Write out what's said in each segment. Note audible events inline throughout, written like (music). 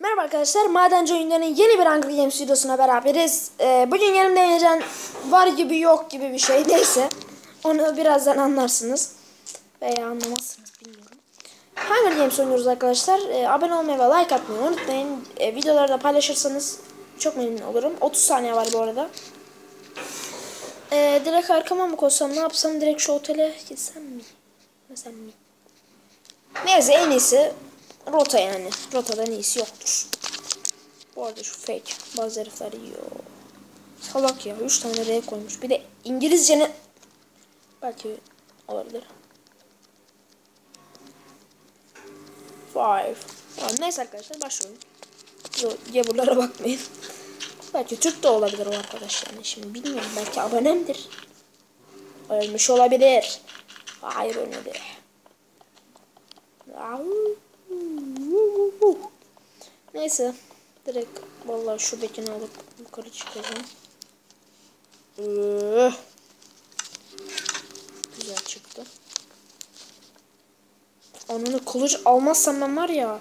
Merhaba arkadaşlar, Madenci Oyunları'nın yeni bir Hunger Games videosuna beraberiz. Ee, bugün yanımda Emrecan var gibi yok gibi bir şey. Neyse, onu birazdan anlarsınız. Veya anlamazsınız bilmiyorum. Hunger Games oynuyoruz arkadaşlar. Ee, abone olmayı ve like atmayı unutmayın. Ee, videoları da paylaşırsanız çok memnun olurum. 30 saniye var bu arada. Ee, direkt arkama mı koysam, ne yapsam direkt şu otele gitsem mi? Mesela mi? Neyse en iyisi rota yani. Rotadan iyisi yoktur. Bu arada şu fake. Bazı herifler yiyor. Salak ya. 3 tane R koymuş. Bir de İngilizcenin belki olabilir. Five. Neyse arkadaşlar başlıyorum. Geburlara bakmayın. Belki Türk de olabilir o arkadaş yani. Şimdi bilmiyorum. Belki abonemdir. Ölmüş olabilir. Hayır ölmedi. Neyse. Direkt vallahi şuradakini alıp yukarı çıkacağım. Güzel çıktı. Ananı kılıç almazsam ben var ya.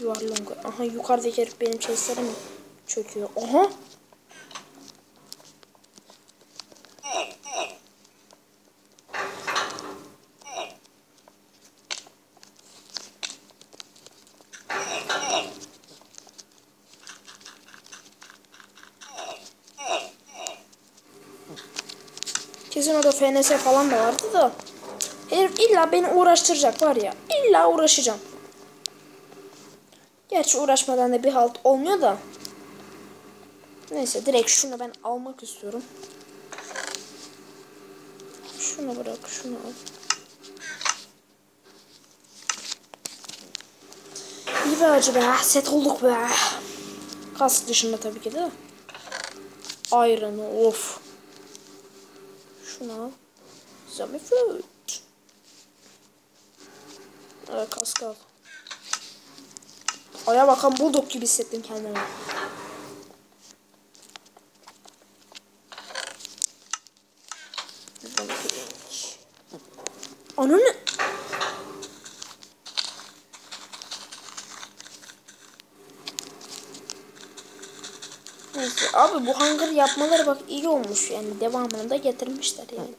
Yuvarlango. Aha yukarıdaki herif benim chest'lere mi çöküyor? Aha. Kesin orada FNS falan da vardı da. Herif illa beni uğraştıracak var ya. İlla uğraşacağım. Gerçi uğraşmadan da bir halt olmuyor da. Neyse direkt şunu ben almak istiyorum. Şunu bırak şunu al. İyi be acı be. Set olduk be. Kas dışında tabii ki de. Iron'ı of. Şunu al. Zombie fruit. Evet kask al. Aya bakan bulldog gibi hissettim kendimi. Ananı... Neyse abi bu hangar yapmaları bak iyi olmuş yani devamını da getirmişler yani.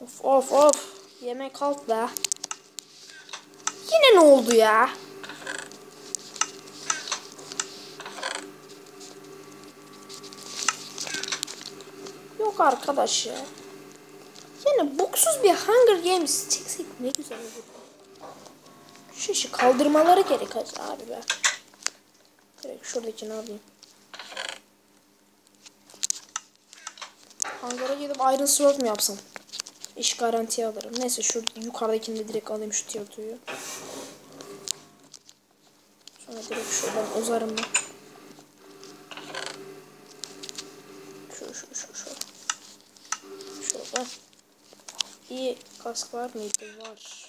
Of of of yemek halt be. Yine ne oldu ya? Yok arkadaş ya. Yani buksuz bir Hunger Games çeksek ne güzel olur. Şu işi kaldırmaları gerek abi be. Direkt şuradakini alayım. Hangara gidip Iron Sword mu yapsam? İş garantiye alırım. Neyse şu yukarıdakini de direkt alayım şu tiyatroyu. Sonra direkt şuradan uzarım ben. Şu şu şu şu. Şurada. İyi kask var mıydı? Var.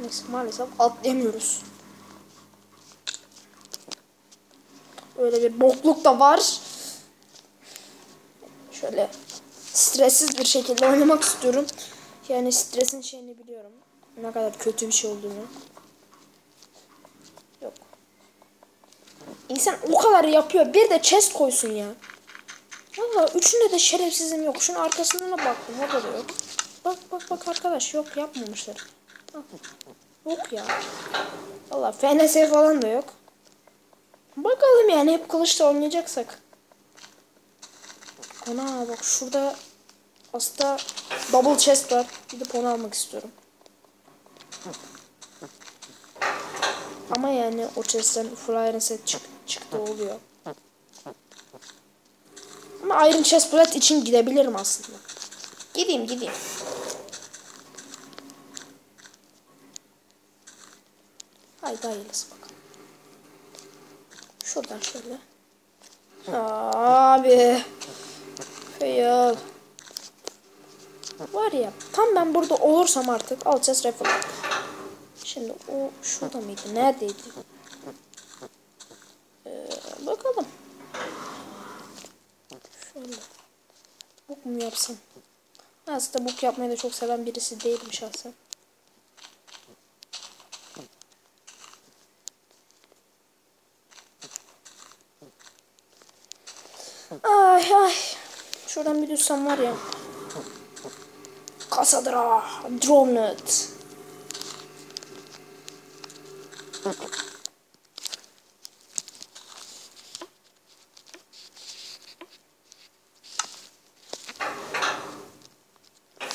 Neyse maalesef atlayamıyoruz. Öyle bir bokluk da var. Şöyle stressiz bir şekilde oynamak istiyorum. Yani stresin şeyini biliyorum. Ne kadar kötü bir şey olduğunu. Yok. İnsan o kadar yapıyor. Bir de chest koysun ya. Valla üçünde de şerefsizim yok. Şunun arkasına baktım. Orada da yok. Bak bak bak arkadaş yok yapmamışlar. Yok ya. Valla FNS falan da yok. Bakalım yani hep kılıçla oynayacaksak. Ana bak şurada aslında double chest var. Gidip onu almak istiyorum. Ama yani o chest'ten full iron set çık çıktı oluyor. Ama iron chest plate için gidebilirim aslında. Gideyim gideyim. Haydi hayırlısı bakalım. Şuradan şöyle. Abi. Fail. Var ya tam ben burada olursam artık alacağız raffle. Şimdi o şurada mıydı? Neredeydi? Ee, bakalım. Şöyle. Buk mu yapsın? Aslında buk yapmayı da çok seven birisi değilim şahsen. Ay ay. Şuradan bir düşsem var ya. Kasadra. Dronet.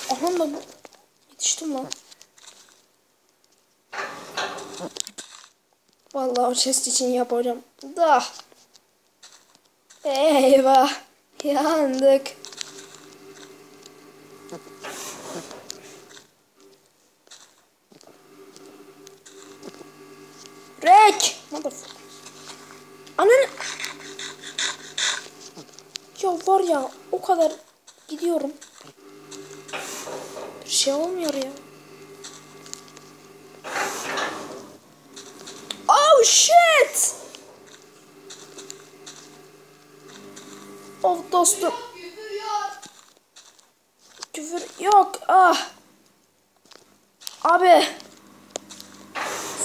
Aha da bu. Yetiştim lan. Vallahi o chest için yapacağım. Da. Eyvah. Yandık. Motherfucker. Ananı. Ya var ya o kadar gidiyorum. Bir şey olmuyor ya. Oh shit. Oh dostum. Küfür yok. Ah. Abi.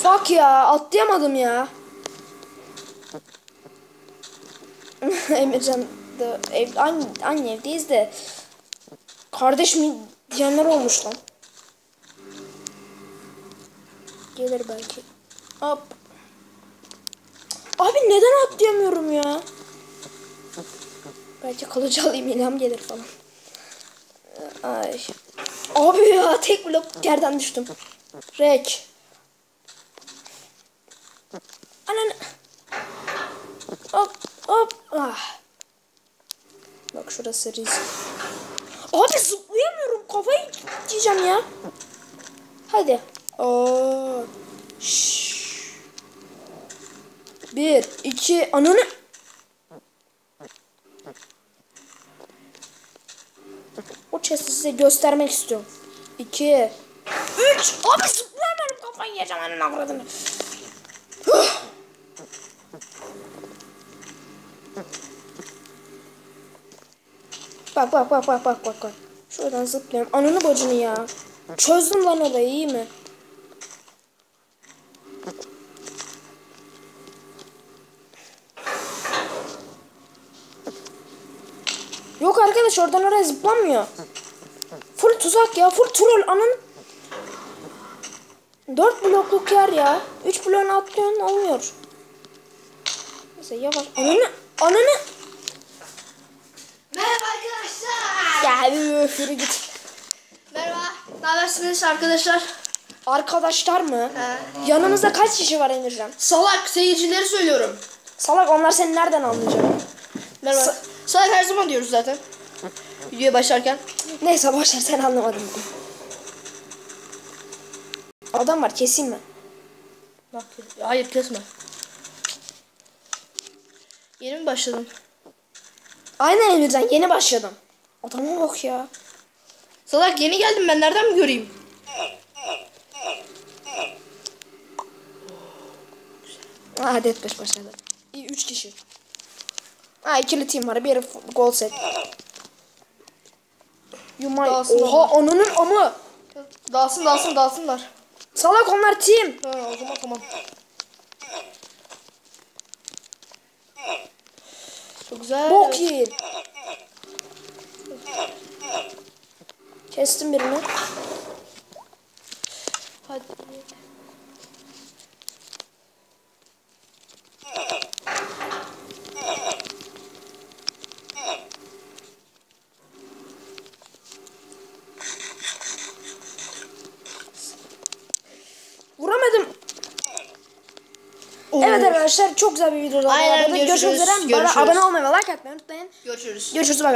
Fuck ya. Atlayamadım ya. (laughs) Emircan da ev, aynı, aynı evdeyiz de kardeş mi diyenler olmuş lan. Gelir belki. Hop. Abi neden atlayamıyorum ya? Belki kalıcı alayım ilham gelir falan. Ay. Abi ya tek blok yerden düştüm. Rek. Anan. Hop hop. Ah. Bak şurası risk. Abi zıplayamıyorum. Kafayı yiyeceğim ya. Hadi. Oo. Şşş. Bir, iki, ananı. O chest'i size göstermek istiyorum. İki, üç. Abi zıplayamıyorum. Kafayı yiyeceğim ananı avradını. Bak bak bak bak bak bak. Şuradan zıplıyorum. Ananı bacını ya. Çözdüm lan olayı iyi mi? Yok arkadaş oradan oraya zıplanmıyor. Full tuzak ya. Full troll. Anın. Dört blokluk yer ya. Üç bloğunu atlıyorsun olmuyor. Neyse yavaş. Ananı. Ananı. Merhaba arkadaşlar. Ya üf, yürü git. Merhaba. Ne habersiniz arkadaşlar? Arkadaşlar mı? He. Yanımızda kaç kişi var Emircan? Salak seyircileri söylüyorum. Salak onlar seni nereden anlayacak? Merhaba. Sa- Salak her zaman diyoruz zaten. Videoya başlarken. Neyse boşver sen anlamadın. Adam var keseyim mi? Bak, hayır kesme. Yeni mi başladın? Aynen Emircan yeni başladım. Adama bak ya. Salak yeni geldim ben nereden mi göreyim? Ha Death Bash başladı. İyi 3 kişi. Ha ikili team var. Biri full gold set. You my... Dalsın Oha ananın amı. Dalsın dalsın dalsınlar. Salak onlar team. Ha, o zaman tamam. Çok güzel. Bok yiyin. Kestim birini. Hadi. Vuramadım. Evet arkadaşlar çok güzel bir video oldu. Aynen, Görüşmek görüşürüz. üzere. Bana abone olmayı ve like atmayı unutmayın. Görüşürüz. Görüşürüz. Bay bay.